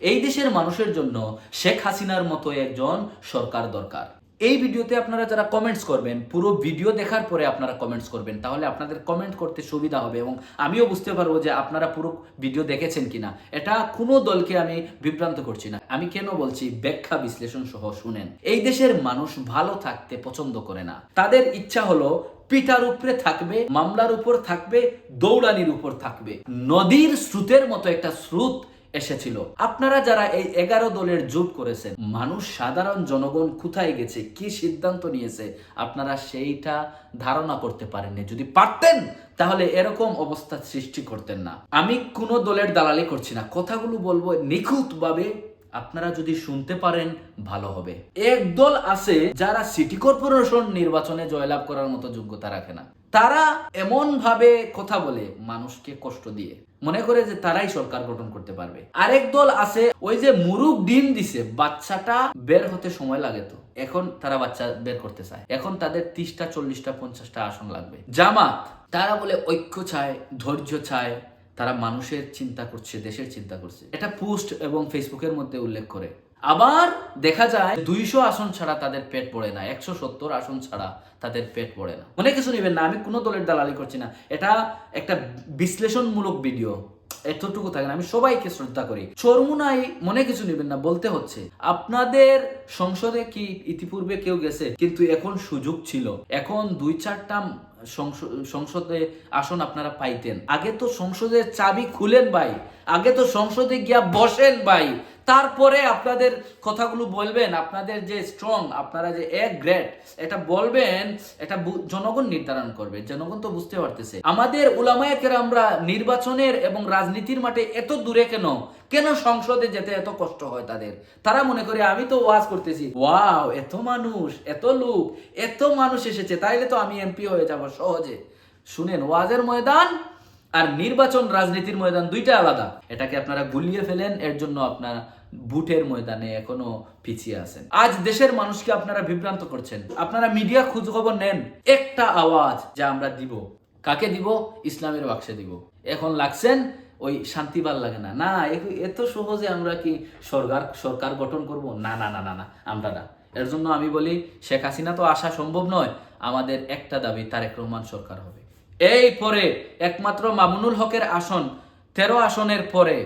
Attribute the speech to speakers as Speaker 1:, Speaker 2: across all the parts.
Speaker 1: এই দেশের মানুষের জন্য শেখ হাসিনার মতো একজন সরকার দরকার। এই ভিডিওতে আপনারা যারা কমেন্টস করবেন, পুরো ভিডিও দেখার পরে আপনারা কমেন্টস করবেন, তাহলে আপনাদের কমেন্ট করতে সুবিধা হবে এবং আমিও বুঝতে পারব যে আপনারা পুরো ভিডিও দেখেছেন কিনা। এটা কোনো দলকে আমি বিভ্রান্ত করছি না। আমি কেন বলছি, ব্যাখ্যা বিশ্লেষণ সহ শুনেন। এই দেশের মানুষ ভালো থাকতে পছন্দ করে না। তাদের ইচ্ছা হলো পিঠার উপরে থাকবে, মামলার উপর থাকবে, দৌড়ানির উপর থাকবে। নদীর স্রোতের মতো একটা স্রোত এসেছিল। আপনারা যারা এই এগারো দলের জোট করেছেন, মানুষ, সাধারণ জনগণ কোথায় গেছে, কি সিদ্ধান্ত নিয়েছে, আপনারা সেইটা ধারণা করতে পারেননি। যদি পারতেন, তাহলে এরকম অবস্থা সৃষ্টি করতেন না। আমি কোনো দলের দালালি করছি না। কথাগুলো বলব নিখুঁতভাবে আপনারা যদি শুনতে পারেন, ভালো হবে। এক দল আছে যারা সিটি কর্পোরেশন নির্বাচনে জয়লাভ করার মতো যোগ্যতা রাখে না। তারা এমন ভাবে কথা বলে মানুষকে কষ্ট দিয়ে। মনে করে যে তারাই সরকার গঠন করতে পারবে। আরেক দল আছে, ওই যে মুরুগ ডিম দিছে, বাচ্চাটা বের হতে সময় লাগে তো। এখন তারা বাচ্চা বের করতে চায়। এখন তাদের তিরিশটা, চল্লিশটা, পঞ্চাশটা আসন লাগবে। জামাত, তারা বলে ঐক্য চায়, ধৈর্য চায় তারা মানুষের চিন্তা করছে, দেশের চিন্তা করছে। এটা পোস্ট এবং ফেসবুকের মধ্যে উল্লেখ করে। আবার দেখা যায়, দুইশো আসন ছাড়া তাদের পেট পড়ে না, একশো সত্তর আসন ছাড়া তাদের পেট পড়ে না। অনেক কিছু নেবেন না, আমি কোনো দলের দালালি করছি না। এটা একটা বিশ্লেষণমূলক ভিডিও। এতটুকু থাকে না। আমি সবাইকে শ্রদ্ধা করি। চরমুনাই মনে কিছু নেবেন না, বলতে হচ্ছে, আপনাদের সংসদে কি ইতিপূর্বে কেউ গেছে? কিন্তু এখন সুযোগ ছিল। এখন দুই চারটা সংসদে আসন আপনারা পাইতেন। আগে তো সংসদের চাবি খুলেন ভাই। আগে তো সংসদে গিয়া বসেন ভাই। তারপরে আপনাদের কথাগুলো বলবেন, আপনাদের যে স্ট্রং আপনারা যে এক গ্রেট এটা বলবেন, এটা জনগণ নির্ধারণ করবে। জনগণ তো বুঝতে পারতেছে। আমাদের উলামায়কের আমরা নির্বাচনের এবং রাজনীতির মাঠে এত দূরে কেন? কেন সংসদে যেতে এত কষ্ট হয় তাদের? তারা মনে করে, আমি তো ওয়াজ করতেছি। ওয়াও, এত মানুষ, এত লোক, এত মানুষ এসেছে, তাইলে তো আমি এমপি হয়ে যাব সহজে। শুনেন, ওয়াজের ময়দান আর নির্বাচন রাজনীতির ময়দান দুইটা আলাদা। এটাকে আপনারা গুলিয়ে ফেলেন, এর জন্য আপনারা বুটের ময়দানে এখনও পিছিয়ে আছেন। আজ দেশের মানুষকে আপনারা বিভ্রান্ত করছেন। আপনারা মিডিয়া খোঁজ খবর নেন। একটা আওয়াজ যা আমরা দিব। কাকে দিব? ইসলামের বাক্সে দিব। এখন লাগছেন ওই শান্তি ভালো লাগে না। না এত সহজে আমরা কি সরকার সরকার গঠন করব? না না না না না, আমরা না। এর জন্য আমি বলি, শেখ হাসিনা তো আসা সম্ভব নয়। আমাদের একটা দাবি, তারেক রহমান সরকার হবে। এই পরে একমাত্র মামুনুল হকের আসন, তেরো আসনের পরে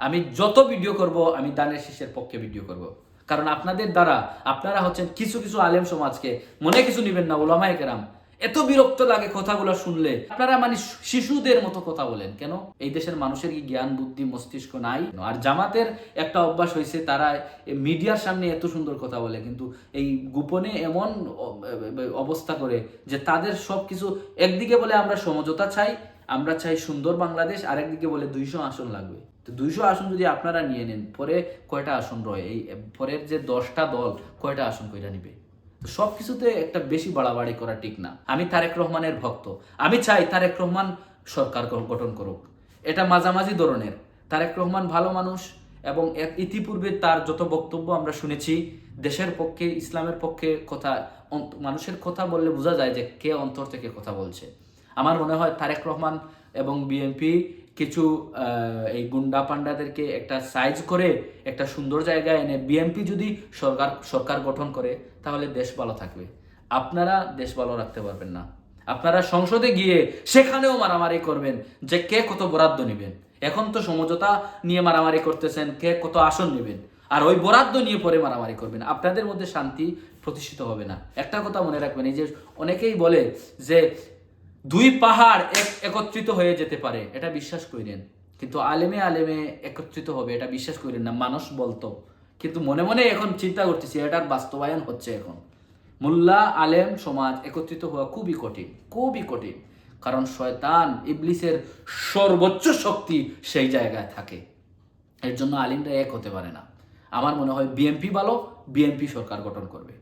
Speaker 1: আমি যত ভিডিও করব, আমি দানের শীষের পক্ষে ভিডিও করব। কারণ আপনাদের দ্বারা আপনারা হচ্ছেন কিছু কিছু আলেম সমাজকে, মনে কিছু নিবেন না, ওলামায় কেরাম। এত বিরক্ত লাগে কথাগুলো শুনলে। আপনারা মানে শিশুদের মতো কথা বলেন, কেন? এই দেশের মানুষের কি জ্ঞান, বুদ্ধি, মস্তিষ্ক নাই? আর জামাতের একটা অভ্যাস হয়েছে, তারা মিডিয়ার সামনে এত সুন্দর কথা বলে, কিন্তু এই গোপনে এমন অবস্থা করে যে তাদের সব কিছু একদিকে বলে আমরা সমঝোতা চাই, আমরা চাই সুন্দর বাংলাদেশ, আরেকদিকে বলে দুইশো আসন লাগবে। তো দুইশো আসন যদি আপনারা নিয়ে নেন, পরে কয়টা আসন রয়? এই, পরের যে দশটা দল, কয়টা আসন কয়টা নিবে? সব কিছুতে একটা বেশি বাড়াবাড়ি করা ঠিক না। আমি তারেক রহমানের ভক্ত। আমি চাই তারেক রহমান সরকার গঠন করুক। এটা মাঝামাঝি ধরনের। তারেক রহমান ভালো মানুষ এবং ইতিপূর্বে তার যত বক্তব্য আমরা শুনেছি, দেশের পক্ষে, ইসলামের পক্ষে কথা মানুষের কথা বললে বোঝা যায় যে কে অন্তর থেকে কথা বলছে। আমার মনে হয় তারেক রহমান এবং বিএনপি কিছু এই গুন্ডা পান্ডাদেরকে একটা সাইজ করে একটা সুন্দর জায়গায় এনে বিএনপি যদি সরকার সরকার গঠন করে, তাহলে দেশ ভালো থাকবে। আপনারা দেশ ভালো রাখতে পারবেন না। আপনারা সংসদে গিয়ে সেখানেও মারামারি করবেন যে কে কত বরাদ্দ নেবেন। এখন তো সমঝোতা নিয়ে মারামারি করতেছেন, কে কত আসন নেবেন। আর ওই বরাদ্দ নিয়ে পরে মারামারি করবেন। আপনাদের মধ্যে শান্তি প্রতিষ্ঠিত হবে না। একটা কথা মনে রাখবেন, এই যে অনেকেই বলে যে দুই পাহাড় এক একত্রিত হয়ে যেতে পারে, এটা বিশ্বাস করেন কিন্তু আলেমে আলেমে একত্রিত হবে, এটা বিশ্বাস করেন না, মানুষ বলতো। কিন্তু মনে মনে এখন চিন্তা করতেছি, এটার বাস্তবায়ন হচ্ছে এখন। মোল্লা আলেম সমাজ একত্রিত হওয়া খুবই কঠিন খুবই কঠিন। কারণ শয়তান, ইবলিসের সর্বোচ্চ শক্তি সেই জায়গায় থাকে। এর জন্য আলিমরা এক হতে পারে না। আমার মনে হয় বিএনপি ভালো, বিএনপি সরকার গঠন করবে।